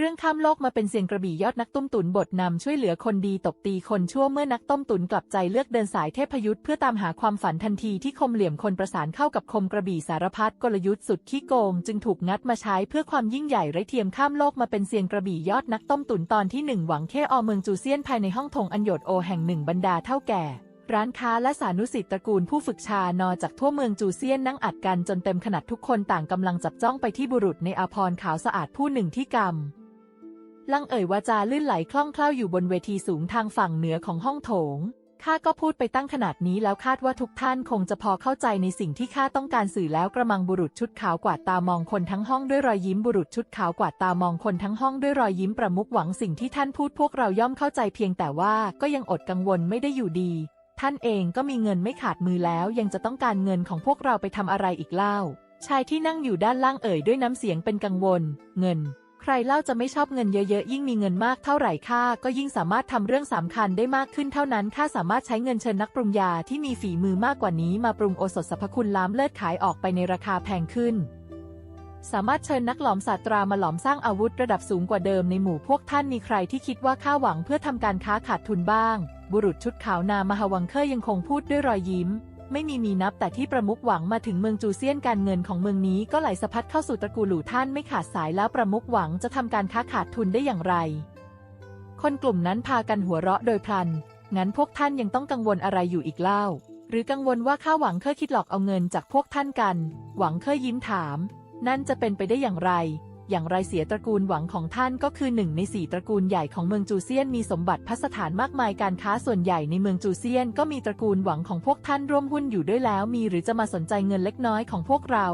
เรื่องข้ามโลกมาเป็นเสียงกระบี่ยอดนักต้มตุนบทนำช่วยเหลือคนดีตบตีคนชั่วเมื่อนักต้มตุนกลับใจเลือกเดินสายเทพยุทธ์เพื่อตามหาความฝันทันทีที่คมเหลี่ยมคนประสานเข้ากับคมกระบี่สารพัดกลยุทธ์สุดขี้โกง จึงถูกงัดมาใช้เพื่อความยิ่งใหญ่ไร้เทียมข้ามโลกมาเป็นเสียงกระบี่ยอดนักต้มตุนตอนที่หนึ่งหวังแค่อเมืองจูเซียนภายในห้องธงอันโยดโอแห่งหนึ่งบรรดาเท่าแก่ร้านค้าและสานุสิทธิ์ตระกูลผู้ฝึกชา นอจากทั่วเมืองจูเซียนนั่งอัดกันจนเต็มขนาดทุกคนต่างกำลังจับจ้องไปที่บุรุษในอาพรณ์ขาวสะอาดผู้หนึ่งที่กำ ลังเอ่ยวาจาลื่นไหลคล่องแคล่วอยู่บนเวทีสูงทางฝั่งเหนือของห้องโถง ข้าก็พูดไปตั้งขนาดนี้แล้วคาดว่าทุกท่านคงจะพอเข้าใจในสิ่งที่ข้าต้องการสื่อแล้วกระมังบุรุษชุดขาวกวาดตามองคนทั้งห้องด้วยรอยยิ้มบุรุษชุดขาวกวาดตามองคนทั้งห้องด้วยรอยยิ้มประมุขหวังสิ่งที่ท่านพูดพวกเราย่อมเข้าใจเพียงแต่ว่าก็ยังอดกังวลไม่ได้อยู่ดี ท่านเองก็มีเงินไม่ขาดมือแล้วยังจะต้องการเงินของพวกเราไปทำอะไรอีกเล่า ชายที่นั่งอยู่ด้านล่างเอ่ยด้วยน้ำเสียงเป็นกังวล เงิน รเล่าจะไม่ชอบเงินเยอะๆ ยิ่งมีเงินมากเท่าไหร่ค่าก็ยิ่งสามารถทำเรื่องสำคัญได้มากขึ้นเท่านั้นข้าสามารถใช้เงินเชิญนักปรุงยาที่มีฝีมือมากกว่านี้มาปรุงโอสถสรรพคุณล้ำเลิศขายออกไปในราคาแพงขึ้น สามารถเชิญนักหลอมศาสตรามาหลอมสร้างอาวุธระดับสูงกว่าเดิมในหมู่พวกท่านมีใครที่คิดว่าข้าหวังเพื่อทำการค้าขาดทุนบ้าง บุรุษชุดขาวนามหาวังเคอร์ยังคงพูดด้วยรอยยิ้ม ไม่มีมีนับแต่ที่ประมุขหวังมาถึงเมืองจูเซียนการเงินของเมืองนี้ก็ไหลสะพัดเข้าสู่ตระกูลหลู่ท่านไม่ขาดสายแล้วประมุขหวังจะทำการค้าขาดทุนได้อย่างไร คนกลุ่มนั้นพากันหัวเราะโดยพลัน งั้นพวกท่านยังต้องกังวลอะไรอยู่อีกเล่า หรือกังวลว่าข้าหวังเคอคิดหลอกเอาเงินจากพวกท่านกัน หวังเคอยิ้มถาม นั่นจะเป็นไปได้อย่างไร อย่างไรเสียตระกูลหวังของท่านก็คือหนึ่งในสี่ตระกูลใหญ่ของเมืองจูเซียนมีสมบัติพัสถานมากมายการค้าส่วนใหญ่ในเมืองจูเซียนก็มีตระกูลหวังของพวกท่านร่วมหุ้นอยู่ด้วยแล้ว มีหรือจะมาสนใจเงินเล็กน้อยของพวกเรา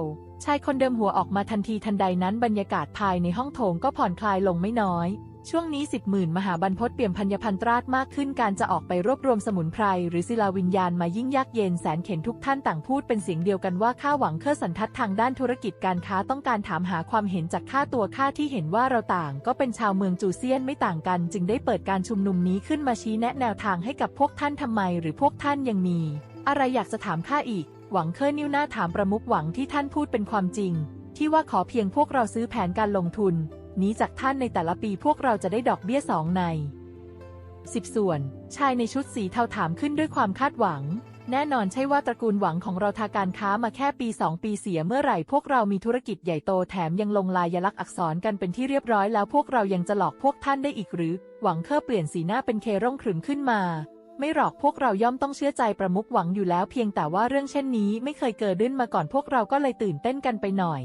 ชายคนเดิมหัวออกมาทันทีทันใดนั้นบรรยากาศภายในห้องโถงก็ผ่อนคลายลงไม่น้อย ช่วงนี้สิบหมื่นมหาบรรพตเปี่ยมพันยพันตราชมากขึ้นการจะออกไปรวบรวมสมุนไพรหรือศิลาวิญญาณมายิ่งยากเย็นแสนเข็นทุกท่านต่างพูดเป็นเสียงเดียวกันว่าข้าหวังเครือสันทัดทางด้านธุรกิจการค้าต้องการถามหาความเห็นจากข้าตัวข้าที่เห็นว่าเราต่าง ก็เป็นชาวเมืองจูเซียนไม่ต่างกัน จึงได้เปิดการชุมนุมนี้ขึ้นมาชี้แนะแนวทางให้กับพวกท่านทำไม หรือพวกท่านยังมี อะไรอยากจะถามข้าอีก หวังเคอนิ้วหน้าถามประมุขหวังที่ท่านพูดเป็นความจริง ที่ว่าขอเพียงพวกเราซื้อแผนการลงทุน นี้จากท่านในแต่ละปีพวกเราจะได้ดอกเบี้ยสองในสิบส่วน ชายในชุดสีเทาถามขึ้นด้วยความคาดหวัง แน่นอนใช่ว่าตระกูลหวังของเราทาการค้ามาแค่ปีสองปีเสียเมื่อไหร่พวกเรามีธุรกิจใหญ่โตแถมยังลงลายลักษณ์อักษรกันเป็นที่เรียบร้อยแล้วพวกเรายังจะหลอกพวกท่านได้อีกหรือ หวังเคอเปลี่ยนสีหน้าเป็นเคร่งขรึมขึ้นมา ไม่หรอกพวกเราย่อมต้องเชื่อใจประมุขหวังอยู่แล้วเพียงแต่ว่าเรื่องเช่นนี้ไม่เคยเกิดขึ้นมาก่อนพวกเราก็เลยตื่นเต้นกันไปหน่อย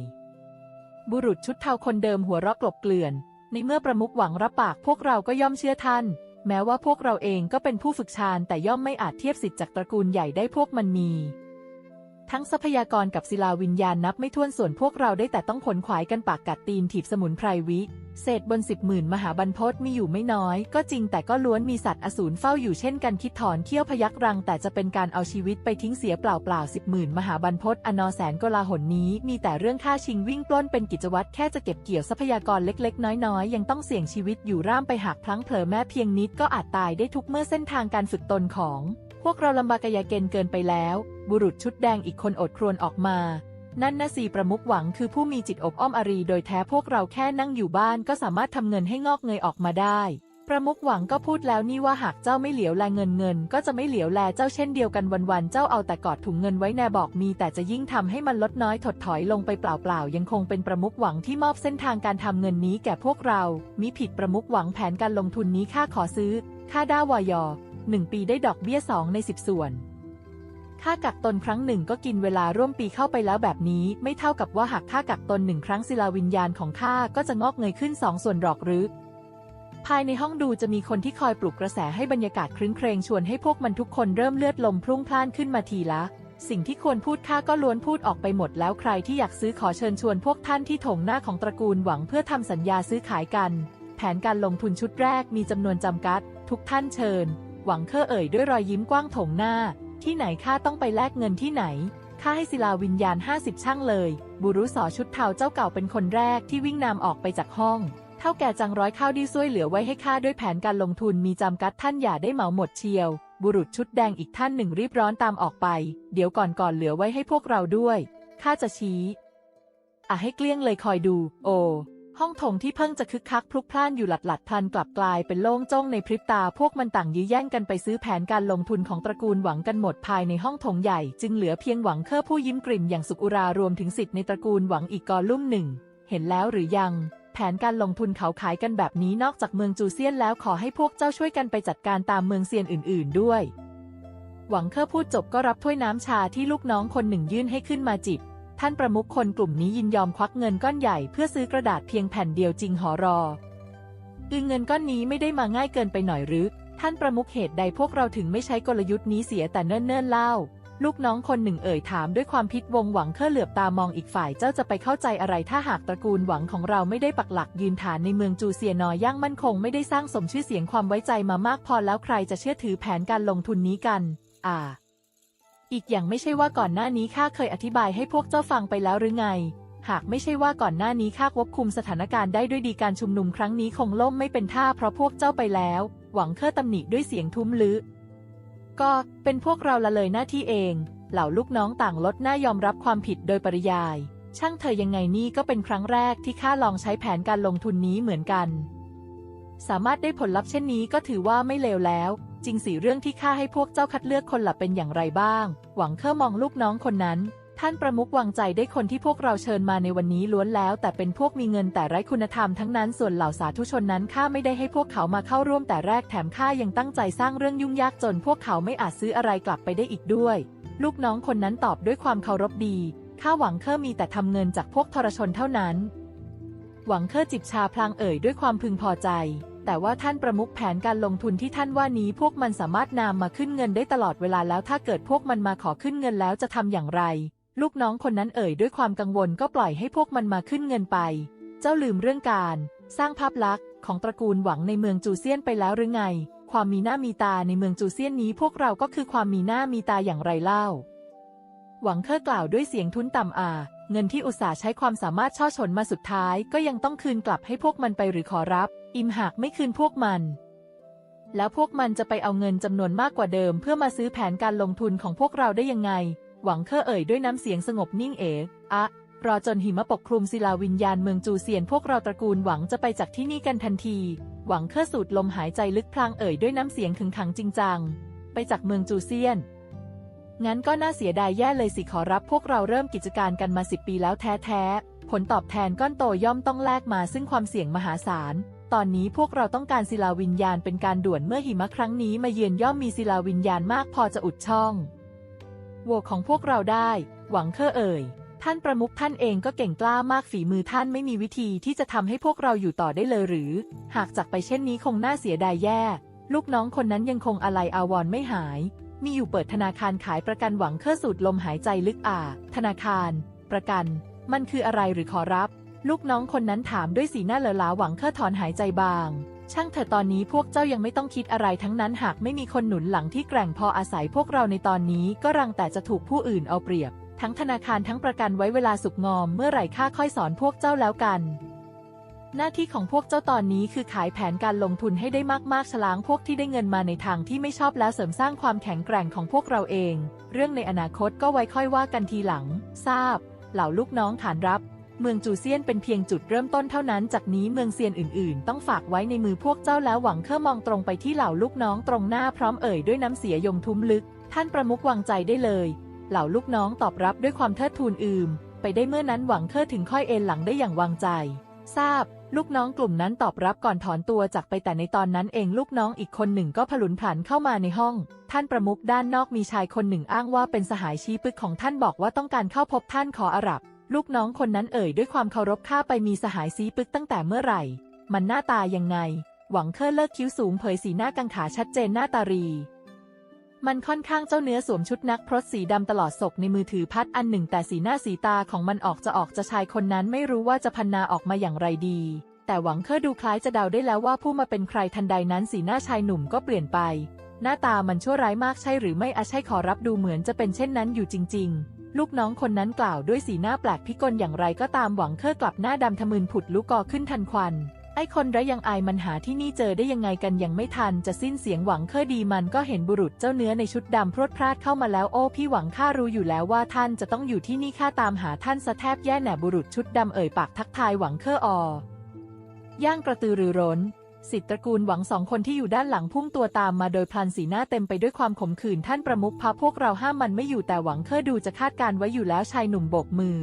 บุรุษชุดเทาคนเดิมหัวเราะกลบเกลื่อน ในเมื่อประมุขหวังรับปากพวกเราก็ย่อมเชื่อท่าน แม้ว่าพวกเราเองก็เป็นผู้ฝึกชาญแต่ย่อมไม่อาจเทียบสิทธิ์จากตระกูลใหญ่ได้พวกมันมี ทั้งทรัพยากรกับศิลาวิญญาณนับไม่ถ้วนส่วนพวกเราได้แต่ต้องขนขวายกันปากกัดตีนถีบสมุนไพรวิ เศษบนสิบหมื่นมหาบรรพตมีอยู่ไม่น้อย ก็จริงแต่ก็ล้วนมีสัตว์อสูรเฝ้าอยู่เช่นกันคิดถอนเขี้ยวพยักรัง แต่จะเป็นการเอาชีวิตไปทิ้งเสียเปล่าเปล่าสิบหมื่นมหาบรรพตอนอแสนกลาหนนี้มีแต่เรื่องฆ่าชิงวิ่งปล้นเป็นกิจวัตรแค่จะเก็บเกี่ยวทรัพยากรเล็กๆ น้อยๆ ยังต้องเสี่ยงชีวิตอยู่ร่ามไปหากพลั้งเผลอแม้เพียงนิดก็อาจตายได้ทุกเมื่อเส้นทางการฝึกตนของ พวกเราลำบากยาเกณฑ์เกินไปแล้ว บุรุษชุดแดงอีกคนอดครวญออกมา นั่นนะสีประมุขหวังคือผู้มีจิตอบอ้อมอารีโดยแท้พวกเราแค่นั่งอยู่บ้านก็สามารถทำเงินให้งอกเงยออกมาได้ ประมุขหวังก็พูดแล้วนี่ว่าหากเจ้าไม่เหลียวแลเงินเงิน ก็จะไม่เหลียวแลเจ้าเช่นเดียวกันวันๆเจ้าเอาแต่กอดถุงเงินไว้แน่บอกมี แต่จะยิ่งทำให้มันลดน้อยถดถอยลงไปเปล่าๆยังคงเป็นประมุขหวังที่มอบเส้นทางการทำเงินนี้แก่พวกเรา มิผิดประมุขหวังแผนการลงทุนนี้ค่าขอซื้อค่าด้าวอยอ หนึ่งปีได้ดอกเบี้ยสองในสิบส่วน ค่ากักตนครั้งหนึ่งก็กินเวลาร่วมปีเข้าไปแล้วแบบนี้ ไม่เท่ากับว่าหากค่ากักตนหนึ่งครั้งศิลาวิญญาณของข้าก็จะงอกเงยขึ้นสองส่วนหรอกหรือภายในห้องดูจะมีคนที่คอยปลุกกระแสให้บรรยากาศครึ้นเครงชวนให้พวกมันทุกคนเริ่มเลือดลมพรุ่งพล่านขึ้นมาทีละ สิ่งที่ควรพูดข้าก็ล้วนพูดออกไปหมดแล้วใครที่อยากซื้อขอเชิญชวนพวกท่านที่โถงหน้าของตระกูลหวังเพื่อทำสัญญาซื้อขายกัน แผนการลงทุนชุดแรกมีจำนวนจำกัด ทุกท่านเชิญ หวังเคอเอ่ยด้วยรอยยิ้มกว้างโถงหน้า ที่ไหนข้าต้องไปแลกเงินที่ไหนข้าให้ศิลาวิญญาณ 50 ช่างเลย บุรุษสอชุดเทาเจ้าเก่าเป็นคนแรกที่วิ่งนำออกไปจากห้อง เท่าแก่จังร้อยข้าวดีช่วยเหลือไว้ให้ข้าด้วยแผนการลงทุนมีจำกัดท่านอย่าได้เหมาหมดเชียว บุรุษชุดแดงอีกท่านหนึ่งรีบร้อนตามออกไป เดี๋ยวก่อนก่อนเหลือไว้ให้พวกเราด้วย ข้าจะชี้อะให้เกลี้ยงเลยคอยดู โอ ห้องโถงที่เพิ่งจะคึกคักพลุกพล่านอยู่หลัดหลัดพลันกลับกลายเป็นโล่งจ้งในพริบตาพวกมันต่างยื้อแย่งกันไปซื้อแผนการลงทุนของตระกูลหวังกันหมดภายในห้องโถงใหญ่ จึงเหลือเพียงหวังเคอผู้ยิ้มกริ่มอย่างสุขอุรารวมถึงสิทธิ์ในตระกูลหวังอีกกอลุ่มหนึ่ง เห็นแล้วหรือยัง แผนการลงทุนเขาขายกันแบบนี้นอกจากเมืองจูเซียนแล้วขอให้พวกเจ้าช่วยกันไปจัดการตามเมืองเซียนอื่น ๆ ด้วย หวังเคอพูดจบก็รับถ้วยน้ำชาที่ลูกน้องคนหนึ่งยื่นให้ขึ้นมาจิบ ท่านประมุขคนกลุ่มนี้ยินยอมควักเงินก้อนใหญ่เพื่อซื้อกระดาษเพียงแผ่นเดียวจริงหอรออือเงินก้อนนี้ไม่ได้มาง่ายเกินไปหน่อยหรือ ท่านประมุขเหตุใดพวกเราถึงไม่ใช้กลยุทธ์นี้เสียแต่เนิ่นๆเล่า ลูกน้องคนหนึ่งเอ่ยถามด้วยความพิศวงหวังเคอเหลือบตามองอีกฝ่ายเจ้าจะไปเข้าใจอะไรถ้าหากตระกูลหวังของเราไม่ได้ปักหลักยืนฐานในเมืองจูเซียนอย่างมั่นคงไม่ได้สร้างสมชื่อเสียงความไว้ใจมามากพอแล้วใครจะเชื่อถือแผนการลงทุนนี้กัน อ่า อีกอย่างไม่ใช่ว่าก่อนหน้านี้ข้าเคยอธิบายให้พวกเจ้าฟังไปแล้วหรือไง หากไม่ใช่ว่าก่อนหน้านี้ข้าควบคุมสถานการณ์ได้ด้วยดีการชุมนุมครั้งนี้คงล่มไม่เป็นท่าเพราะพวกเจ้าไปแล้ว หวังเคอตำหนิด้วยเสียงทุ้มลือก็เป็นพวกเราละเลยหน้าที่เอง เหล่าลูกน้องต่างลดหน้ายอมรับความผิดโดยปริยาย ช่างเธอยังไงนี่ก็เป็นครั้งแรกที่ข้าลองใช้แผนการลงทุนนี้เหมือนกัน สามารถได้ผลลัพธ์เช่นนี้ก็ถือว่าไม่เลวแล้ว จริงสิเรื่องที่ข้าให้พวกเจ้าคัดเลือกคนหลับเป็นอย่างไรบ้าง หวังเคอมองลูกน้องคนนั้น ท่านประมุขวางใจได้คนที่พวกเราเชิญมาในวันนี้ล้วนแล้ว แต่เป็นพวกมีเงินแต่ไร้คุณธรรมทั้งนั้นส่วนเหล่าสาธุชนนั้นข้าไม่ได้ให้พวกเขามาเข้าร่วมแต่แรกแถมข้ายังตั้งใจสร้างเรื่องยุ่งยากจน พวกเขาไม่อาจซื้ออะไรกลับไปได้อีกด้วย ลูกน้องคนนั้นตอบด้วยความเคารพดีข้าหวังเคอมีแต่ทำเงินจากพวกทรชนเท่านั้น หวังเคอจิบชาพลางเอ่ยด้วยความพึงพอใจ แต่ว่าท่านประมุขแผนการลงทุนที่ท่านว่านี้พวกมันสามารถนำมาขึ้นเงินได้ตลอดเวลาแล้วถ้าเกิดพวกมันมาขอขึ้นเงินแล้วจะทำอย่างไร ลูกน้องคนนั้นเอ่ยด้วยความกังวลก็ปล่อยให้พวกมันมาขึ้นเงินไป เจ้าลืมเรื่องการ สร้างภาพลักษณ์ของตระกูลหวังในเมืองจูเซียนไปแล้วหรือไง ความมีหน้ามีตาในเมืองจูเซียนนี้พวกเราก็คือความมีหน้ามีตาอย่างไรเล่า หวังเคอกล่าวด้วยเสียงทุ้นต่ำอา เงินที่อุตสาห์ใช้ความสามารถช่อชนมาสุดท้าย ก็ยังต้องคืนกลับให้พวกมันไปหรือขอรับ อิมหากไม่คืนพวกมัน แล้วพวกมันจะไปเอาเงินจำนวนมากกว่าเดิม เพื่อมาซื้อแผนการลงทุนของพวกเราได้ยังไง หวังเคอเอ่ยด้วยน้ำเสียงสงบนิ่งเอ๋อะรอจนหิมะปกคลุมศิลาวิญญาณเมืองจูเซียนพวกเราตระกูลหวังจะไปจากที่นี่กันทันที หวังเคอสูดลมหายใจลึกพลางเอ่ยด้วยน้ำเสียงขึงขังจริงจัง ไปจากเมืองจูเซียน งั้นก็น่าเสียดายแย่เลยสิขอรับพวกเราเริ่มกิจการกันมาสิบปีแล้วแท้ๆ ผลตอบแทนก้อนโตย่อมต้องแลกมาซึ่งความเสี่ยงมหาศาล ตอนนี้พวกเราต้องการศิลาวิญญาณเป็นการด่วนเมื่อหิมะครั้งนี้มาเยือนย่อมมีศิลาวิญญาณมากพอจะอุดช่องโหวของพวกเราได้ หวังเคอเอ่ย ท่านประมุขท่านเองก็เก่งกล้ามากฝีมือท่านไม่มีวิธีที่จะทำให้พวกเราอยู่ต่อได้เลยหรือ หากจากไปเช่นนี้คงน่าเสียดายแย่ ลูกน้องคนนั้นยังคงอะไรอาวร์ไม่หาย มีอยู่เปิดธนาคารขายประกันหวังเครื่อสูดลมหายใจลึกอ่า ธนาคาร ประกัน มันคืออะไรหรือขอรับ ลูกน้องคนนั้นถามด้วยสีหน้าเลอหลาหวังเครื่อถอนหายใจบาง ช่างเถอะตอนนี้พวกเจ้ายังไม่ต้องคิดอะไรทั้งนั้นหากไม่มีคนหนุนหลังที่แกร่งพออาศัยพวกเราในตอนนี้ก็รังแต่จะถูกผู้อื่นเอาเปรียบ ทั้งธนาคารทั้งประกันไว้เวลาสุกงอมเมื่อไหร่ข้าค่อยสอนพวกเจ้าแล้วกัน หน้าที่ของพวกเจ้าตอนนี้คือขายแผนการลงทุนให้ได้มากๆ ฉลางพวกที่ได้เงินมาในทางที่ไม่ชอบแล้วเสริมสร้างความแข็งแกร่งของพวกเราเอง เรื่องในอนาคตก็ไว้ค่อยว่ากันทีหลัง ทราบ เหล่าลูกน้องขานรับ เมืองจูเซียนเป็นเพียงจุดเริ่มต้นเท่านั้น จากนี้เมืองเซียนอื่นๆ ต้องฝากไว้ในมือพวกเจ้าแล้วหวังเคอมองตรงไปที่เหล่าลูกน้องตรงหน้าพร้อมเอ่ยด้วยน้ำเสียยงทุ้มลึก ท่านประมุขวางใจได้เลย เหล่าลูกน้องตอบรับด้วยความเทิดทูนอืม ไปได้เมื่อนั้นหวังเคอถึงค่อยเอ็นหลังได้อย่างวางใจ ทราบ ลูกน้องกลุ่มนั้นตอบรับก่อนถอนตัวจากไปแต่ในตอนนั้นเองลูกน้องอีกคนหนึ่งก็ผลุนผันเข้ามาในห้อง ท่านประมุขด้านนอกมีชายคนหนึ่งอ้างว่าเป็นสหายชี้ปึกของท่านบอกว่าต้องการเข้าพบท่านขออาหรับ ลูกน้องคนนั้นเอ่ยด้วยความเคารพข้าไปมีสหายซีปึกตั้งแต่เมื่อไหร่ มันหน้าตายังไง หวังเคอเลิกคิ้วสูงเผยสีหน้ากังขาชัดเจนหน้าตารี มันค่อนข้างเจ้าเนื้อสวมชุดนักพรตสีดำตลอดศกในมือถือพัดอันหนึ่ง แต่สีหน้าสีตาของมันออกจะออกจะชายคนนั้นไม่รู้ว่าจะพันนาออกมาอย่างไรดี แต่หวังเคอดูคล้ายจะเดาได้แล้วว่าผู้มาเป็นใครทันใดนั้นสีหน้าชายหนุ่มก็เปลี่ยนไป หน้าตามันชั่วร้ายมากใช่หรือไม่อาใช่ขอรับดูเหมือนจะเป็นเช่นนั้นอยู่จริง ๆ ลูกน้องคนนั้นกล่าวด้วยสีหน้าแปลกพิกลอย่างไรก็ตามหวังเคอกลับหน้าดำทะมึนผุดลุกกอขึ้นทันควัน ไอ้คนไรยังอายมันหาที่นี่เจอได้ยังไงกันยังไม่ทันจะสิ้นเสียงหวังเคอดีมันก็เห็นบุรุษเจ้าเนื้อในชุดดำพรวดพราดเข้ามาแล้วโอ้พี่หวังข้ารู้อยู่แล้วว่าท่านจะต้องอยู่ที่นี่ข้าตามหาท่านซะแทบแย่แหน่บุรุษชุดดำเอ่ยปากทักทายหวังเคออย่างกระตือรือร้นสิทธิตระกูลหวังสองคนที่อยู่ด้านหลังพุ่งตัวตามมาโดยพลันสีหน้าเต็มไปด้วยความขมขื่นท่านประมุขพาพวกเราห้ามมันไม่อยู่แต่หวังเคอดูจะคาดการไว้อยู่แล้วชายหนุ่มโบกมือ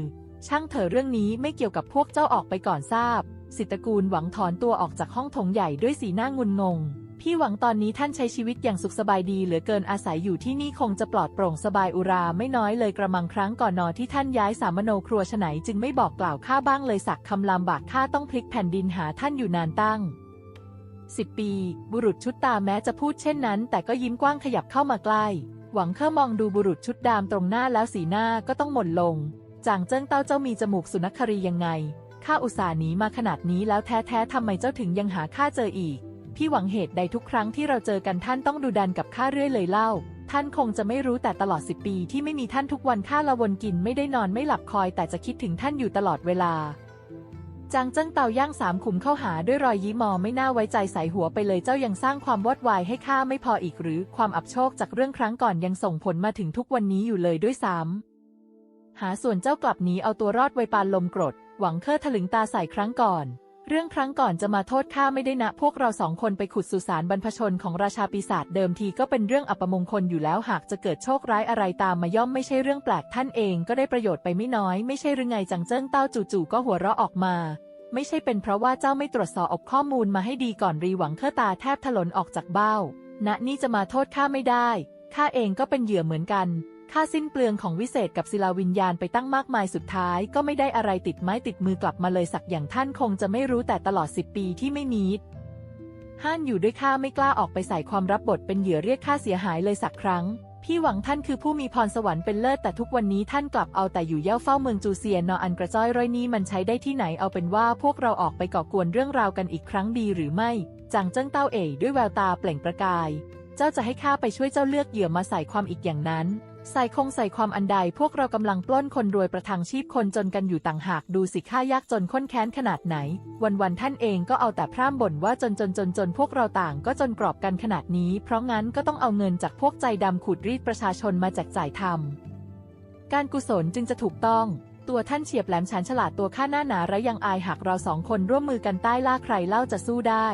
ช่างเถอะเรื่องนี้ไม่เกี่ยวกับพวกเจ้าออกไปก่อนทราบ สิตกูลหวังถอนตัวออกจากห้องโถงใหญ่ด้วยสีหน้างุนงง พี่หวังตอนนี้ท่านใช้ชีวิตอย่างสุขสบายดีเหลือเกินอาศัยอยู่ที่นี่คงจะปลอดโปร่งสบายอุราไม่น้อยเลยกระมังครั้งก่อนนอนที่ท่านย้ายสามโนครัวฉไหนจึงไม่บอกกล่าวข้าบ้างเลยสักคำลำบากข้าต้องพลิกแผ่นดินหาท่านอยู่นานตั้งสิบปี บุรุษชุดตาแม้จะพูดเช่นนั้น แต่ก็ยิ้มกว้างขยับเข้ามาใกล้ หวังเคอมองดูบุรุษชุดดำตรงหน้าแล้วสีหน้าก็ต้องหม่นลง จางเจิ้งเต้าเจ้ามีจมูกสุนัขครียังไง ข้าอุตส่าห์หนีมาขนาดนี้แล้วแท้ๆทำไมเจ้าถึงยังหาข้าเจออีก พี่หวังเหตุใดทุกครั้งที่เราเจอกันท่านต้องดูดันกับข้าเรื่อยเลยเล่า ท่านคงจะไม่รู้แต่ตลอดสิบปีที่ไม่มีท่านทุกวันข้าละวนกินไม่ได้นอนไม่หลับคอย แต่จะคิดถึงท่านอยู่ตลอดเวลาจางเจิ้งเตาย่างสามขุมเข้าหาด้วยรอยยิ้มมอไม่น่าไว้ใจใส่หัวไปเลยเจ้ายังสร้างความวอดวายให้ข้าไม่พออีกหรือความอับโชคจากเรื่องครั้งก่อนยังส่งผลมาถึงทุกวันนี้อยู่เลยด้วยซ้ำหาส่วนเจ้ากลับหนีเอาตัวรอดไวปานลมกรด หวังเคอถลึงตาใส่ครั้งก่อน เรื่องครั้งก่อนจะมาโทษข้าไม่ได้นะ พวกเราสองคนไปขุดสุสานบรรพชนของราชาปีศาจเดิมทีก็เป็นเรื่องอัปมงคลอยู่แล้วหากจะเกิดโชคร้ายอะไรตามมาย่อมไม่ใช่เรื่องแปลกท่านเองก็ได้ประโยชน์ไปไม่น้อย ไม่ใช่หรือไงจังเจิ้งเต้าจู่ๆก็หัวเราะออกมา ไม่ใช่เป็นเพราะว่าเจ้าไม่ตรวจสอบข้อมูลมาให้ดีก่อนรีหวังเคอตาแทบถลนออกจากเบ้าณนี่จะมาโทษข้าไม่ได้ข้าเองก็เป็นเหยื่อเหมือนกัน ค่าสิ้นเปลืองของวิเศษกับศิลาวิญญาณไปตั้งมากมายสุดท้าย ก็ไม่ได้อะไรติดไม้ติดมือกลับมาเลยสักอย่างท่านคงจะไม่รู้แต่ตลอดสิบปีที่ไม่มีห้านอยู่ด้วยข้าไม่กล้าออกไปใส่ความรับบทเป็นเหยื่อเรียกค่าเสียหายเลยสักครั้ง พี่หวังท่านคือผู้มีพรสวรรค์เป็นเลิศแต่ทุกวันนี้ท่านกลับเอาแต่อยู่เย่าเฝ้าเมืองจูเซียนนออันกระจ้อยร้อยนี้มันใช้ได้ที่ไหนเอาเป็นว่าพวกเราออกไปก่อกวนเรื่องราวกันอีกครั้งดีหรือไม่จางเจิ้งเต้าเอ๋ยด้วยแววตาเปล่งประกาย เจ้าจะให้ข้าไปช่วยเจ้าเลือกเหยื่อมาใส่ความอีกอย่างนั้น ใส่คงใส่ความอันใดพวกเรากำลังปล้นคนรวยประทังชีพคนจนกันอยู่ต่างหากดูสิข้ายากจนค้นแค้นขนาดไหน วันๆท่านเองก็เอาแต่พร่ำบ่นว่าจนจนจนจนพวกเราต่างก็จนกรอบกันขนาดนี้ เพราะงั้นก็ต้องเอาเงินจากพวกใจดำขูดรีดประชาชนมาแจกจ่ายทำการกุศลจึงจะถูกต้องตัวท่านเฉียบแหลมฉันฉลาดตัวข้าหน้าหนาและยังอายหากเราสองคนร่วมมือกันใต้ล่าใครเล่าจะสู้ได้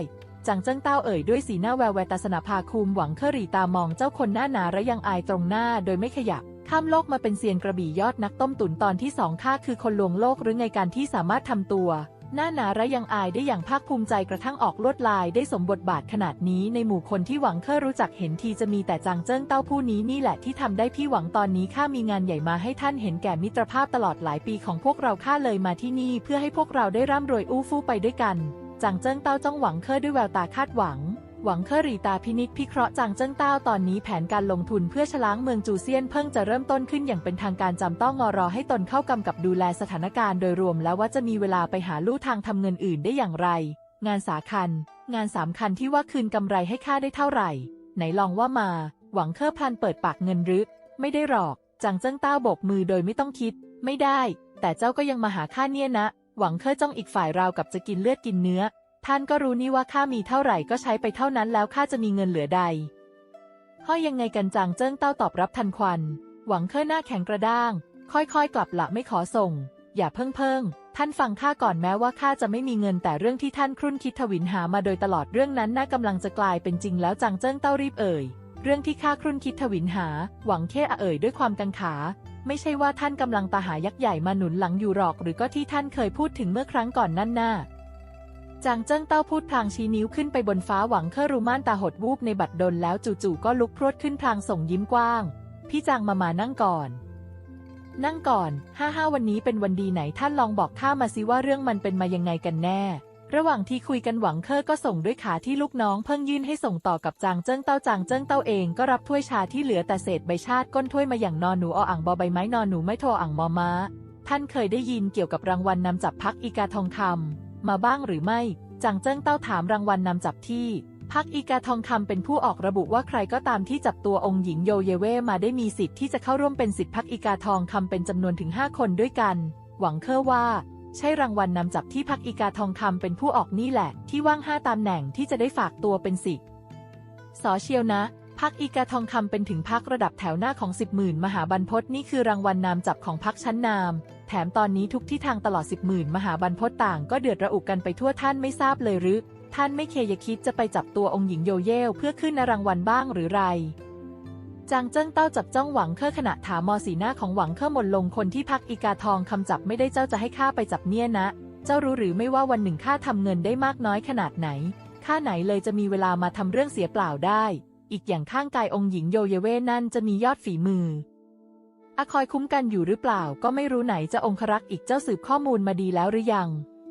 จังเจิ้งเต้าเอ่ยด้วยสีหน้าแววแววตาสนาภาคูมหวังเคอรีตามองเจ้าคนหน้าหนาและยังอายตรงหน้าโดยไม่ขยับ ข้ามโลกมาเป็นเซียนกระบี่ยอดนักต้มตุ๋นตอนที่สองข้าคือคนลวงโลกหรือไงการที่สามารถทำตัว หน้าหนาและยังอายได้อย่างภาคภูมิใจกระทั่งออกลวดลายได้สมบทบาทขนาดนี้ในหมู่คนที่หวังเคอรู้จักเห็นทีจะมีแต่จางเจิ้งเต้าผู้นี้นี่แหละที่ทำได้พี่หวังตอนนี้ข้ามีงานใหญ่มาให้ท่านเห็นแก่มิตรภาพตลอดหลายปีของพวกเราข้าเลยมาที่นี่ เพื่อให้พวกเราได้ร่ำรวยอู้ฟู่ไปด้วยกัน จางเจิ้งเต้าจ้องหวังเคอด้วยแววตาคาดหวัง หวังเคอรีตาพินิษพิเคราะห์จางเจิ้งเต้าตอนนี้แผนการลงทุนเพื่อชล้างเมืองจูเซียนเพิ่งจะเริ่มต้นขึ้นอย่างเป็นทางการจำต้องงอรอให้ตนเข้ากำกับดูแลสถานการณ์โดยรวมแล้วว่าจะมีเวลาไปหาลู่ทางทำเงินอื่นได้อย่างไร งานสาคัญ งานสามคัญที่ว่าคืนกำไรให้ข้าได้เท่าไหร่ ไหนลองว่ามา หวังเคอพลันเปิดปากเงินรึไม่ได้หรอกจางเจิ้งเต้าโบกมือโดยไม่ต้องคิด ไม่ได้ แต่เจ้าก็ยังมาหาข้าเนี่ยนะ หวังเคอจ้องอีกฝ่ายราวกับจะกินเลือดกินเนื้อ ท่านก็รู้นี่ว่าข้ามีเท่าไหร่ก็ใช้ไปเท่านั้นแล้วข้าจะมีเงินเหลือใดห้อยยังไงกันจางเจิ้งเต้าตอบรับทันควัน หวังเคอหน้าแข็งกระด้าง ค่อยๆ กลับละไม่ขอส่ง อย่าเพิ่งเพิ่งท่านฟังข้าก่อนแม้ว่าข้าจะไม่มีเงินแต่เรื่องที่ท่านครุ่นคิดทวินหามาโดยตลอดเรื่องนั้นน่ากำลังจะกลายเป็นจริงแล้วจางเจิ้งเต้ารีบเอ่ย เรื่องที่ข้าครุ่นคิดทวินหา หวังแค่เอ่ยด้วยความกังขา ไม่ใช่ว่าท่านกำลังตาหายักษ์ใหญ่มาหนุนหลังอยู่หรอก หรือก็ที่ท่านเคยพูดถึงเมื่อครั้งก่อนนั่นน่ะจางเจิ้งเต้าพูดพลางชี้นิ้วขึ้นไปบนฟ้าหวังเคอรูม่านตาหดวูบในบัดดลแล้วจู่ๆก็ลุกพรวดขึ้นพลางส่งยิ้มกว้าง พี่จางมามานั่งก่อน นั่งก่อน ห้าห้าวันนี้เป็นวันดีไหนท่านลองบอกข้ามาสิว่าเรื่องมันเป็นมายังไงกันแน่ ระหว่างที่คุยกันหวังเคอก็ส่งด้วยขาที่ลูกน้องเพิ่งยื่นให้ส่งต่อกับจางเจิ้งเต้าจางเจิ้งเต้าเองก็รับถ้วยชาที่เหลือแต่เศษใบชาติก้นถ้วยมาอย่างนอนหนูออ่างบอใบไม้นอนหนูไม่โทรอ่างมอม้า ท่านเคยได้ยินเกี่ยวกับรางวัลนำจับพักอีกาทองคำมาบ้างหรือไม่จางเจิ้งเต้าถามรางวัลนนำจับที่พักอีกาทองคำเป็นผู้ออกระบุว่าใครก็ตามที่จับตัวองค์หญิงโยเยเว่มาได้มีสิทธิ์ที่จะเข้าร่วมเป็นสิทธิพักอีกาทองคำเป็นจำนวนถึง 5 คนด้วยกัน หวังเคอว่า ใช่รางวัลนนำจับที่พักอีกาทองคำเป็นผู้ออกนี่แหละ ที่ว่างห้าตำแหน่งที่จะได้ฝากตัวเป็นสิทธิ์สอเชียวนะพักอีกาทองคำเป็นถึงพักระดับแถวหน้าของสิบหมื่นมหาบรรพตนี่คือรางวัลนามจับของพักชั้นนามแถมตอนนี้ทุกที่ทางตลอดสิบหมื่นมหาบรรพตต่างก็เดือดระอุกันไปทั่วท่านไม่ทราบเลยหรือ ท่านไม่เคยคิดจะไปจับตัวองค์หญิงโยเย่เพื่อขึ้นรางวัลบ้างหรือไร จางเจิ้งเต้าจับจ้องหวังเคอขณะถามมอสีหน้าของหวังเคอหมดลงคนที่พักอีกาทองคำจับไม่ได้เจ้าจะให้ข้าไปจับเนี่ยนะ เจ้ารู้หรือไม่ว่าวันหนึ่งข้าทำเงินได้มากน้อยขนาดไหนข้าไหนเลยจะมีเวลามาทำเรื่องเสียเปล่าได้ อีกอย่างข้างกายองค์หญิงโยเยเว่นั่นจะมียอดฝีมืออะคอยคุ้มกันอยู่หรือเปล่าก็ไม่รู้ไหนจะองครักษ์อีกเจ้าสืบข้อมูลมาดีแล้วหรือยัง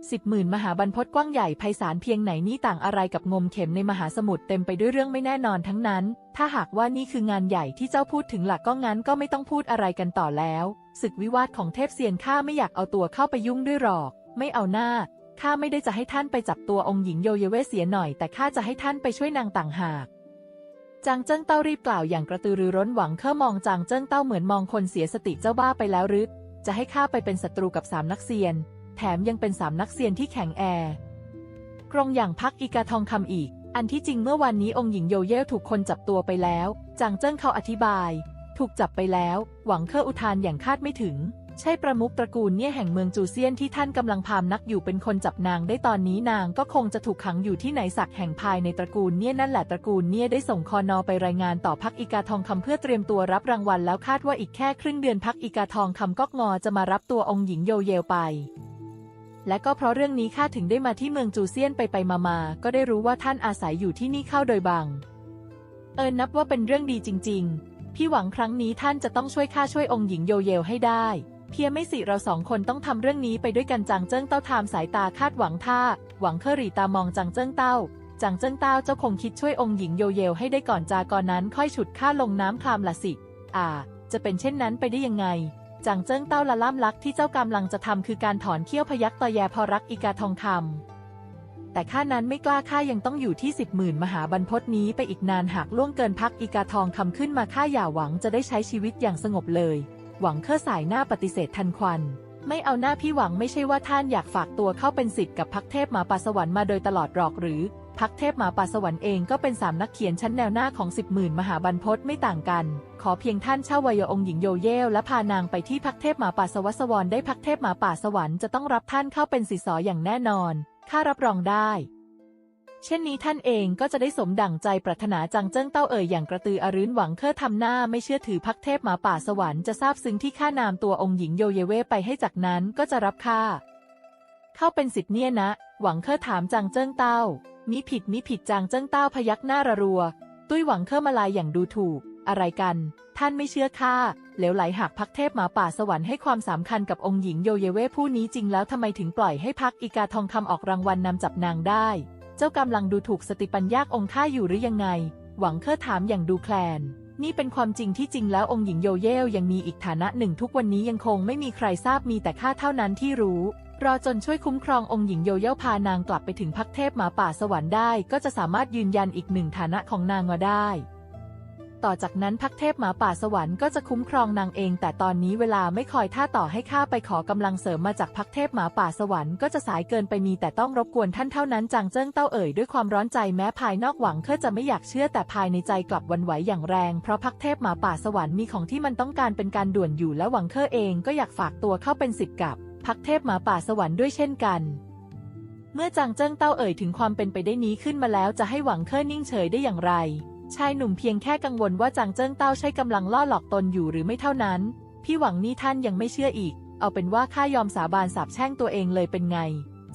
สิบหมื่นมหาบรรพตกว้างใหญ่ไพศาลเพียงไหนนี่ต่างอะไรกับงมเข็มในมหาสมุทรเต็มไปด้วยเรื่องไม่แน่นอนทั้งนั้น ถ้าหากว่านี่คืองานใหญ่ที่เจ้าพูดถึงหลักก็งั้นก็ไม่ต้องพูดอะไรกันต่อแล้วศึกวิวาทของเทพเซียนข้าไม่อยากเอาตัวเข้าไปยุ่งด้วยหรอก ไม่เอาหน้าข้าไม่ได้จะให้ท่านไปจับตัวองค์หญิงโยเยเวเสียหน่อย แต่ข้าจะให้ท่านไปช่วยนางต่างหากจางเจิ้งเต้ารีบกล่าวอย่างกระตือรือร้นหวังเคอมองจางเจิ้งเต้าเหมือนมองคนเสียสติเจ้าบ้าไปแล้วหรือจะให้ข้าไปเป็นศัตรูกับสามนักเซียน แถมยังเป็นสามนักเซียนที่แข็งแอกรงอย่างพักอีกาทองคำอีก อันที่จริงเมื่อวันนี้องค์หญิงโยเย่ถูกคนจับตัวไปแล้ว จางเจิ้งเขาอธิบาย ถูกจับไปแล้ว หวังเคออุทานอย่างคาดไม่ถึง ใช่ประมุขตระกูลเนี่ยแห่งเมืองจูเซียนที่ท่านกำลังพามนักอยู่เป็นคนจับนางได้ตอนนี้นางก็คงจะถูกขังอยู่ที่ไหนสักแห่งภายในตระกูลเนี่ยนั่นแหละตระกูลเนี่ยได้ส่งคอนอไปรายงานต่อพักอีกาทองคำเพื่อเตรียมตัวรับรางวัลแล้วคาดว่าอีกแค่ครึ่งเดือนพักอีกาทองคำก็งอจะมารับตัวองค์หญิงโยเยลไป และก็เพราะเรื่องนี้ข้าถึงได้มาที่เมืองจูเซียนไปไปมามาก็ได้รู้ว่าท่านอาศัยอยู่ที่นี่เข้าโดยบัง เอิญนับว่าเป็นเรื่องดีจริง ๆ พี่หวังครั้งนี้ท่านจะต้องช่วยข้าช่วยองค์หญิงโยเยลให้ได้ เพียงไม่สิเราสองคนต้องทำเรื่องนี้ไปด้วยกันจางเจิ้งเต้าทามสายตาคาดหวังท่า หวังเคอรีตามองจางเจิ้งเต้าจางเจิ้งเต้าเจ้าคงคิดช่วยองค์หญิงโยเยลให้ได้ก่อนจากอนนั้นค่อยฉุดข้าลงน้ำคลามละสิ อ่า จะเป็นเช่นนั้นไปได้ยังไง จางเจิ้งเต้าละล่ำลักที่เจ้ากำลังจะทำคือการถอนเขี้ยวพยักตอแยพอรักอีกาทองคำแต่ข้านั้นไม่กล้าข้ายังต้องอยู่ที่สิบหมื่นมหาบรรพตนี้ไปอีกนานหากล่วงเกินพักอีกาทองคำขึ้นมาข้าอย่าหวังจะได้ใช้ชีวิตอย่างสงบเลย หวังเคอสายหน้าปฏิเสธทันควัน ไม่เอาหน้าพี่หวังไม่ใช่ว่าท่านอยากฝากตัวเข้าเป็นสิทธิ์กับพักเทพหมาปาสวรรค์มาโดยตลอดหรอกหรือ พักเทพหมาป่าสวรรค์เองก็เป็นสามนักเขียนชั้นแนวหน้าของสิบหมื่นมหาบรรพตไม่ต่างกัน ขอเพียงท่านเช่าวัยองค์หญิงโยเยลและพานางไปที่พักเทพหมาป่าสวัสวรได้พักเทพหมาป่าสวรรค์จะต้องรับท่านเข้าเป็นสิษออย่างแน่นอนข้ารับรองได้ เช่นนี้ท่านเองก็จะได้สมดั่งใจปรารถนาจังเจิ้งเต้าเอ่ยอย่างกระตืออรือหวังเคอทำหน้าไม่เชื่อถือพักเทพหมาป่าสวรรค์จะทราบซึ้งที่ข้านามตัวองค์หญิงโยเยเว่ไปให้จากนั้นก็จะรับค่าเข้าเป็นสิทธิ์เนี่ยนะ หวังเคอถามจังเจิ้งเต้า มิผิดมิผิดจางเจิ้งเต้าพยักหน้าระรัว ตุ้ยหวังเคอมาลายอย่างดูถูก อะไรกัน ท่านไม่เชื่อข้าเหลวไหลหากพักเทพหมาป่าสวรรค์ให้ความสำคัญกับองค์หญิงโยเยเว่ผู้นี้จริงแล้วทำไมถึงปล่อยให้พักอีกาทองคำออกรางวัลนนำจับนางได้ เจ้ากำลังดูถูกสติปัญญาองค์ข้าอยู่หรือยังไง หวังเคอถามอย่างดูแคลนนี่เป็นความจริงที่จริงแล้วองค์หญิงโยเยลยังมีอีกฐานะหนึ่งทุกวันนี้ยังคงไม่มีใครทราบมีแต่ข้าเท่านั้นที่รู้ รอจนช่วยคุ้มครององค์หญิงโยเยลพานางกลับไปถึงพักเทพหมาป่าสวรรค์ได้ ก็จะสามารถยืนยันอีกหนึ่งฐานะของนางมาได้ ต่อจากนั้นพักเทพหมาป่าสวรรค์ก็จะคุ้มครองนางเอง แต่ตอนนี้เวลาไม่คอยท่าต่อให้ข้าไปขอกำลังเสริมมาจากพักเทพหมาป่าสวรรค์ก็จะสายเกินไปมีแต่ต้องรบกวนท่านเท่านั้นจางเจิ้งเต้าเอ่ยด้วยความร้อนใจแม้ภายนอกหวังเคอจะไม่อยากเชื่อแต่ภายในใจกลับวันไหวอย่างแรงเพราะพักเทพหมาป่าสวรรค์มีของที่มันต้องการเป็นการด่วนอยู่และหวังเคอเองก็อยากฝากตัวเข้าเป็นสิทธิ์กับ พักเทพหมาป่าสวรรค์ด้วยเช่นกัน เมื่อจางเจิ้งเต้าเอ่ยถึงความเป็นไปได้นี้ขึ้นมาแล้วจะให้หวังเคอนิ่งเฉยได้อย่างไร ชายหนุ่มเพียงแค่กังวลว่าจางเจิ้งเต้าใช้กำลังล่อหลอกตนอยู่หรือไม่เท่านั้น พี่หวังนี่ท่านยังไม่เชื่ออีก เอาเป็นว่าข้ายอมสาบานสาบแช่งตัวเองเลยเป็นไง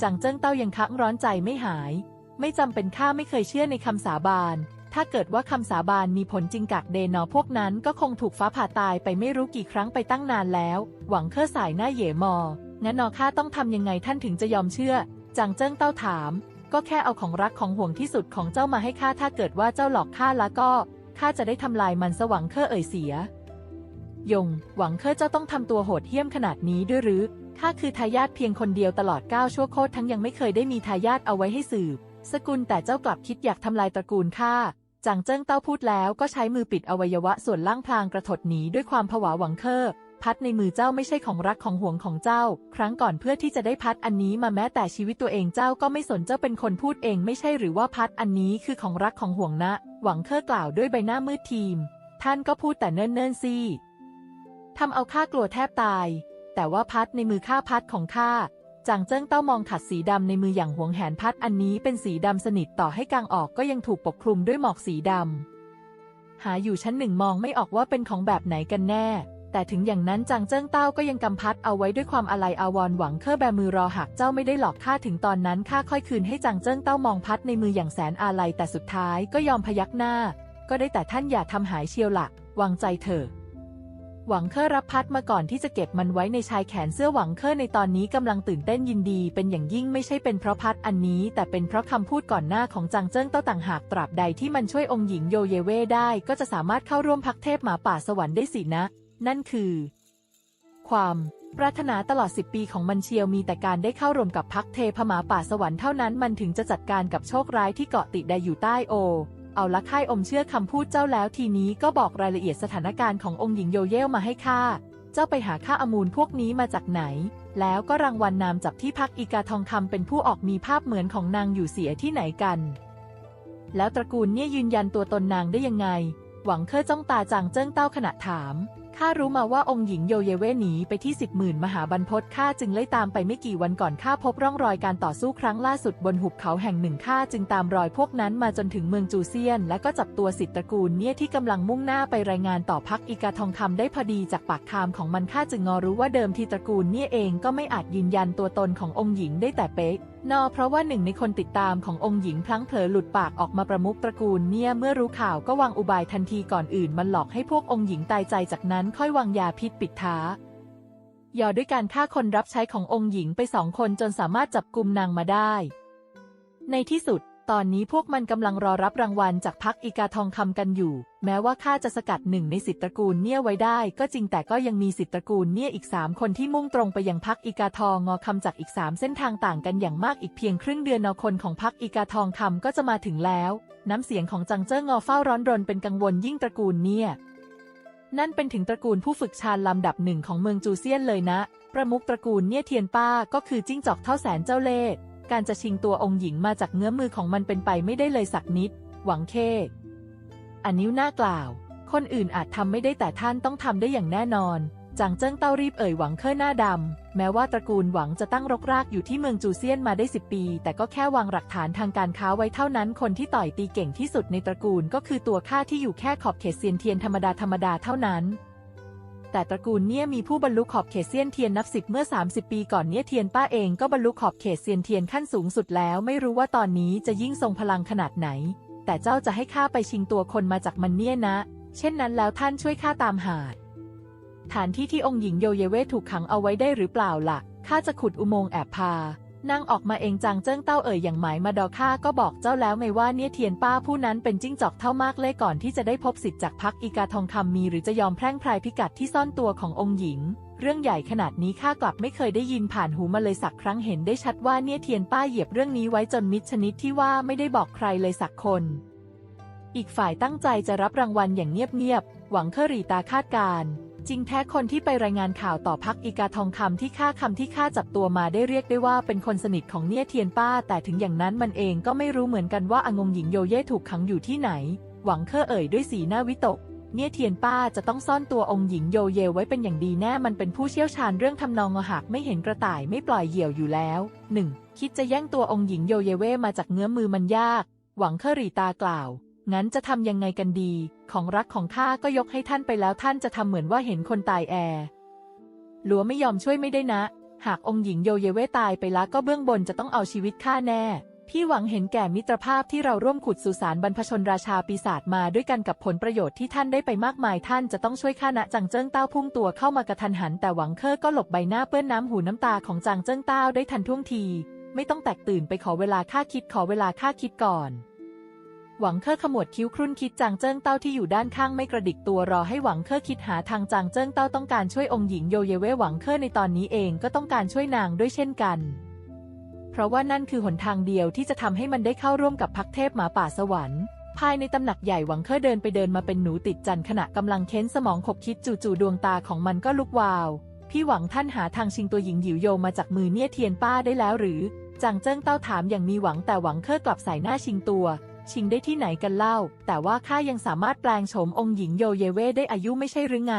จางเจิ้งเต้ายังคังร้อนใจไม่หาย ไม่จำเป็นข้าไม่เคยเชื่อในคำสาบานถ้าเกิดว่าคำสาบานมีผลจริงกักเดนอพวกนั้นก็คงถูกฟ้าผ่าตายไปไม่รู้กี่ครั้งไปตั้งนานแล้ว หวังเคอสายหน้าเหย่มอ งั้นนอข้าต้องทำยังไงท่านถึงจะยอมเชื่อ จางเจิ้งเต้าถาม ก็แค่เอาของรักของห่วงที่สุดของเจ้ามาให้ข้าถ้าเกิดว่าเจ้าหลอกข้าแล้วก็ข้าจะได้ทำลายมันสวังเคอเอ่ยเสีย ยง หวังเคอเจ้าต้องทำตัวโหดเหี้ยมขนาดนี้ด้วยหรือข้าคือทายาทเพียงคนเดียวตลอดก้าชั่วโคตรทั้งยังไม่เคยได้มีทายาทเอาไว้ให้สืบ สกุลแต่เจ้ากลับคิดอยากทำลายตระกูลข้าจางเจิ้งเต้าพูดแล้วก็ใช้มือปิดอวัยวะส่วนล่างพลางกระถดหนีด้วยความผวาหวังเคอ พัดในมือเจ้าไม่ใช่ของรักของห่วงของเจ้า ครั้งก่อนเพื่อที่จะได้พัดอันนี้มาแม้แต่ชีวิตตัวเองเจ้าก็ไม่สนเจ้าเป็นคนพูดเองไม่ใช่หรือว่าพัดอันนี้คือของรักของห่วงนะ หวังเคอกล่าวด้วยใบหน้ามืดทีม ท่านก็พูดแต่เนิ่นๆสิทำเอาข้ากลัวแทบตาย แต่ว่าพัดในมือข้าพัดของข้าจางเจิ้งเต้ามองขัดสีดำในมืออย่างหวงแหนพัดอันนี้เป็นสีดำสนิทต่อให้กางออกก็ยังถูกปกคลุมด้วยหมอกสีดำหาอยู่ชั้นหนึ่งมองไม่ออกว่าเป็นของแบบไหนกันแน่ แต่ถึงอย่างนั้นจางเจิ้งเต้าก็ยังกำพัดเอาไว้ด้วยความอาลัยอาวรณ์หวังเคอแบมือรอหากเจ้าไม่ได้หลอกข้าถึงตอนนั้นข้าค่อยคืนให้จางเจิ้งเต้ามองพัดในมืออย่างแสนอาลัยแต่สุดท้ายก็ยอมพยักหน้า ก็ได้แต่ท่านอย่าทำหายเชียวหลักวางใจเถอะหวังเคอรับพัดมาก่อนที่จะเก็บมันไว้ในชายแขนเสื้อหวังเคอในตอนนี้กำลังตื่นเต้นยินดีเป็นอย่างยิ่งไม่ใช่เป็นเพราะพัดอันนี้ แต่เป็นเพราะคำพูดก่อนหน้าของจางเจิ้งเต้าต่างหากตราบใดที่มันช่วยองค์หญิงโยเยเว่ได้ ก็จะสามารถเข้าร่วมพักเทพหมาป่าสวรรค์ได้สินะ นั่นคือ ความปรารถนาตลอด 10 ปีของมันเชียวมีแต่การได้เข้าร่วมกับพักเทพหมาป่าสวรรค์เท่านั้นมันถึงจะจัดการกับโชคร้ายที่เกาะติดได้อยู่ใต้โอ เอาละค่ายอมเชื่อคำพูดเจ้าแล้วทีนี้ก็บอกรายละเอียดสถานการณ์ขององค์หญิงโยเย่มาให้ข้าเจ้าไปหาค่าอมูลพวกนี้มาจากไหน แล้วก็รางวัลนนามจับที่พักอีกาทองคำเป็นผู้ออกมีภาพเหมือนของนางอยู่เสียที่ไหนกัน แล้วตระกูลเนี่ยยืนยันตัวตนนางได้ยังไง หวังเคอจ้องตาจางเจิ้งเต้าขณะถาม ข้ารู้มาว่าองค์หญิงโยเยเวหนีไปที่สิบหมื่นมหาบรรพตข้าจึงไล่ตามไปไม่กี่วันก่อนข้าพบร่องรอยการต่อสู้ครั้งล่าสุดบนหุบเขาแห่งหนึ่งข้าจึงตามรอยพวกนั้นมาจนถึงเมืองจูเซียน และก็จับตัวสิทธิตระกูลเนี่ยที่กำลังมุ่งหน้าไปรายงานต่อพักอีกาทองคำได้พอดีจากปากคามของมันข้าจึงงอรู้ว่าเดิมทีตระกูลเนี่ยเองก็ไม่อาจยืนยันตัวตนขององค์หญิงได้แต่เป๊ะ นอเพราะว่าหนึ่งในคนติดตามขององค์หญิงพลั้งเผลอหลุดปากออกมาประมุขตระกูลเนี่ยเมื่อรู้ข่าวก็วางอุบายทันทีก่อนอื่นมันหลอกให้พวกองค์หญิงตายใจจากนั้นค่อยวางยาพิษปิดท้ายอด้วยการฆ่าคนรับใช้ขององค์หญิงไปสองคนจนสามารถจับกลุ่มนางมาได้ ในที่สุด ตอนนี้พวกมันกำลังรอรับรางวัลจากพักอีกาทองคำกันอยู่ แม้ว่าข้าจะสกัดหนึ่งในสิตระกูลเนี่ยไว้ได้ ก็จริงแต่ก็ยังมีสิตระกูลเนี่ยอีกสามคนที่มุ่งตรงไปยังพักอีกาทองงอคำจากอีกสามเส้นทางต่างกันอย่างมากอีกเพียงครึ่งเดือนนอคนของพักอีกาทองคำก็จะมาถึงแล้ว น้ำเสียงของจังเจิ้งงอเฝ้าร้อนรนเป็นกังวลยิ่งตระกูลเนี่ยนั่นเป็นถึงตระกูลผู้ฝึกชาญลำดับหนึ่งของเมืองจูเซียนเลยนะ ประมุขตระกูลเนี่ยเทียนป้าก็คือจิ้งจอกเท่าแสนเจ้าเล่ห์ การจะชิงตัวองค์หญิงมาจากเงื้อมือของมันเป็นไปไม่ได้เลยสักนิด หวังเคอันนิ้วหน้ากล่าว คนอื่นอาจทำไม่ได้แต่ท่านต้องทำได้อย่างแน่นอนจางเจิ้งเต้ารีบเอ่ยหวังเคอหน้าดำ แม้ว่าตระกูลหวังจะตั้งรกรากอยู่ที่เมืองจูเซียนมาได้สิบปี แต่ก็แค่วางหลักฐานทางการค้าไว้เท่านั้น คนที่ต่อยตีเก่งที่สุดในตระกูลก็คือตัวข้าที่อยู่แค่ขอบเขตเซียนเทียนธรรมดาธรรมดาเท่านั้น แต่ตระกูลเนี่ยมีผู้บรรลุขอบเขตเซียนเทียนนับสิบเมื่อ 30 ปีก่อนเนี่ยเทียนป้าเองก็บรรลุขอบเขตเซียนเทียนขั้นสูงสุดแล้ว ไม่รู้ว่าตอนนี้จะยิ่งทรงพลังขนาดไหน แต่เจ้าจะให้ข้าไปชิงตัวคนมาจากมันเนี่ยนะ เช่นนั้นแล้วท่านช่วยข้าตามหาฐานที่ที่องค์หญิงโยเยเวถูกขังเอาไว้ได้หรือเปล่าล่ะข้าจะขุดอุโมงค์แอบพา นั่งออกมาเองจางเจิ้งเต้าเอ่ยอย่างหมายมาดอข้าก็บอกเจ้าแล้วไงว่าเนี่ยเทียนป้าผู้นั้นเป็นจิ้งจอกเท่ามากเล่ก่อนที่จะได้พบสิทธิ์จากพักอีกาทองคำมีหรือจะยอมแพร่งพรายพิกัดที่ซ่อนตัวขององค์หญิง เรื่องใหญ่ขนาดนี้ข้ากลับไม่เคยได้ยินผ่านหูมาเลยสักครั้งเห็นได้ชัดว่าเนี่ยเทียนป้าเหยียบเรื่องนี้ไว้จนมิดชนิดที่ว่าไม่ได้บอกใครเลยสักคน อีกฝ่ายตั้งใจจะรับรางวัลอย่างเงียบๆหวังเคอรีตาคาดการณ์ จริงแท้คนที่ไปรายงานข่าวต่อพักอีกาทองคำที่ฆ่าคำที่ฆ่าจับตัวมาได้เรียกได้ว่าเป็นคนสนิทของเนี่ยเทียนป้า แต่ถึงอย่างนั้นมันเองก็ไม่รู้เหมือนกันว่าอางงหญิงโยเย่ถูกขังอยู่ที่ไหน หวังเคอเอ่ยด้วยสีหน้าวิตก เนี่ยเทียนป้าจะต้องซ่อนตัวองค์หญิงโยเยไว้เป็นอย่างดีแน่มันเป็นผู้เชี่ยวชาญเรื่องทำนองอหักไม่เห็นกระต่ายไม่ปล่อยเหยี่ยวอยู่แล้ว 1. คิดจะแย่งตัวองค์หญิงโยเยเว่มาจากเงื้อมือมันยาก หวังเคอรีตากล่าว งั้นจะทำยังไงกันดี ของรักของข้าก็ยกให้ท่านไปแล้วท่านจะทำเหมือนว่าเห็นคนตายแอหลัวไม่ยอมช่วยไม่ได้นะ หากองค์หญิงโยเยเวตายไปแล้วก็เบื้องบนจะต้องเอาชีวิตข้าแน่ พี่หวังเห็นแก่มิตรภาพที่เราร่วมขุดสุสานบรรพชนราชาปีศาจมาด้วยกันกับผลประโยชน์ที่ท่านได้ไปมากมายท่านจะต้องช่วยข้านะจังเจิ้งเต้าพุ่งตัวเข้ามากระทันหัน แต่หวังเคอก็หลบใบหน้าเปื้อนน้ำหูน้ำตาของจางเจิ้งเต้าได้ทันท่วงที ไม่ต้องแตกตื่นไปขอเวลาข้าคิดขอเวลาข้าคิดก่อน หวังเคอขมวดคิ้วครุ่นคิดจางเจิ้งเต้าที่อยู่ด้านข้างไม่กระดิกตัวรอให้หวังเคอคิดหาทางจางเจิ้งเต้าต้องการช่วยองค์หญิงโยเยเว่หวังเคอในตอนนี้เองก็ต้องการช่วยนางด้วยเช่นกัน เพราะว่านั่นคือหนทางเดียวที่จะทำให้มันได้เข้าร่วมกับพักเทพหมาป่าสวรรค์ภายในตำหนักใหญ่หวังเคอเดินไปเดินมาเป็นหนูติดจันขณะกำลังเค้นสมองขบคิดจู่ๆดวงตาของมันก็ลุกวาว พี่หวังท่านหาทางชิงตัวหญิงหยิวโยมาจากมือเนี่ยเทียนป้าได้แล้วหรือจางเจิ้งเต้าถามอย่างมีหวังแต่หวังเคอกลับใส่หน้าชิงตัว ชิงได้ที่ไหนกันเล่า แต่ว่าข้ายังสามารถแปลงโฉมองค์หญิงโยเยเวได้อายุไม่ใช่หรือไง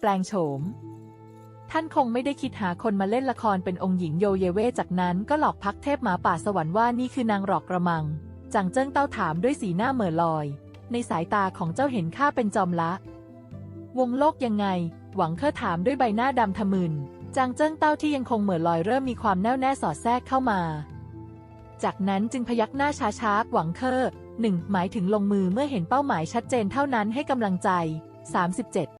แปลงโฉม ท่านคงไม่ได้คิดหาคนมาเล่นละครเป็นองค์หญิงโยเยเวจากนั้นก็หลอกพักเทพหมาป่าสวรรค์ว่านี่คือนางหลอกกระมัง จังเจิ้งเต้าถามด้วยสีหน้าเหม่อลอย ในสายตาของเจ้าเห็นข้าเป็นจอมละ วงโลกยังไง หวังเคอถามด้วยใบหน้าดำทะมึนจางเจิ้งเต้าที่ยังคงเหม่อลอยเริ่มมีความแน่วแน่สอดแทรกเข้ามา จากนั้นจึงพยักหน้าช้าๆ หวังเคอ หนึ่งหมายถึงลงมือเมื่อเห็นเป้าหมายชัดเจนเท่านั้นให้กำลังใจ 37